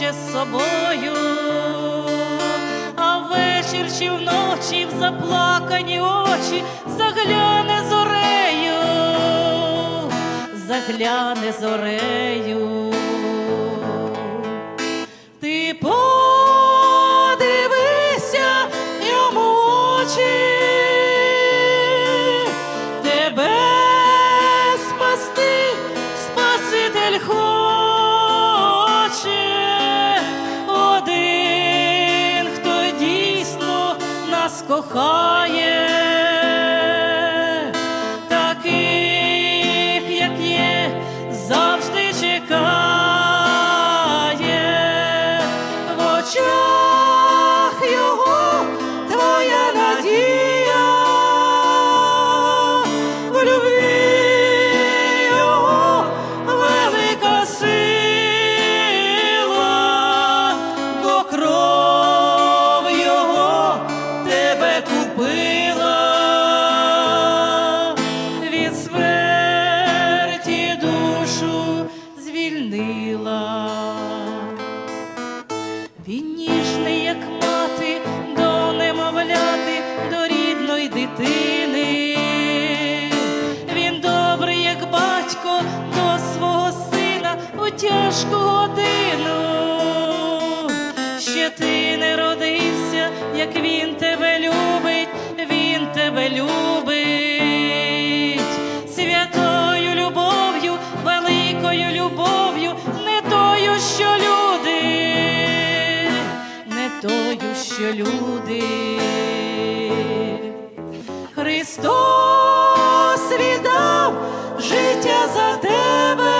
кличе з собою, а вечір чи вночі в заплакані очі загляне зорею, загляне зорею. Кохає, звільнила. Він ніжний, як мати, до немовляти, до рідної дитини. Він добрий, як батько, до свого сина у тяжку годину. Ще ти люди. Христос віддав життя за тебе,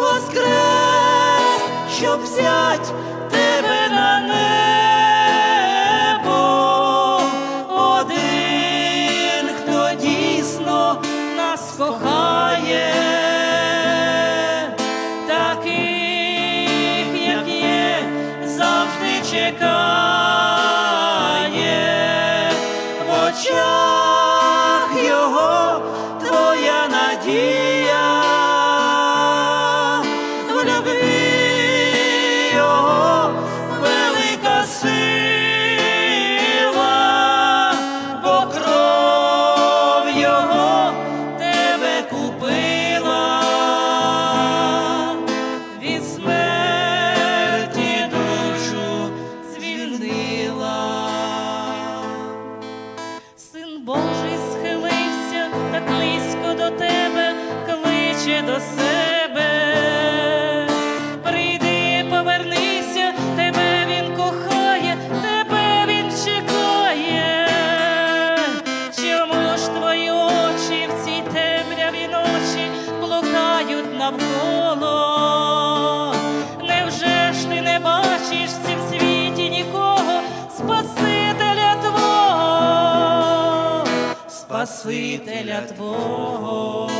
воскрес, щоб взять тебе на небо, saudade. До себе. Прийди, повернися, тебе він кохає, тебе він чекає. Чому ж твої очі в цій темряві ночі блукають навколо? Невже ж ти не бачиш в цім світі нікого, Спасителя Твого, Спасителя Твого?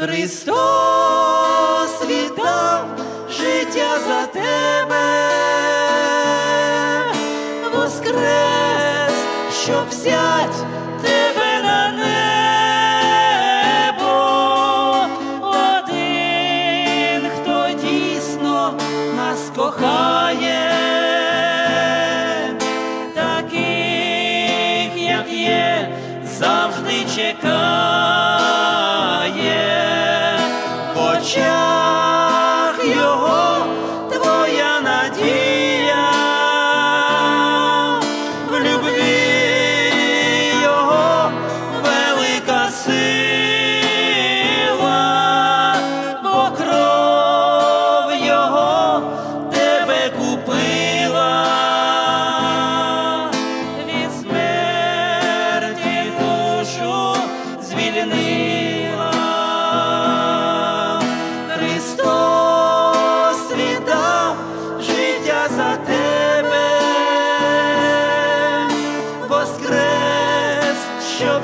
Христос віддав життя за тебе, воскрес, щоб взять тебе на небо, один, хто дійсно нас кохає, таких, як є, завжди чекає Brasil!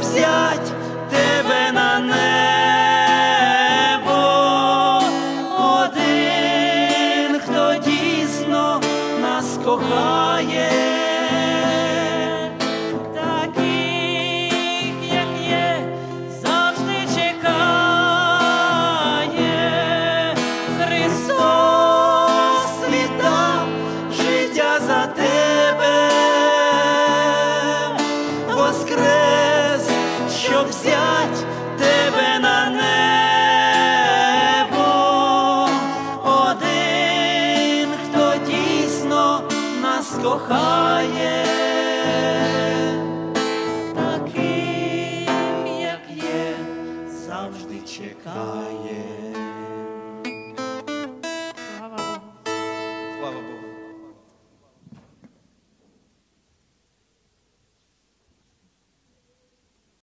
взять. Кохає. Таким, як є. завжди чекає.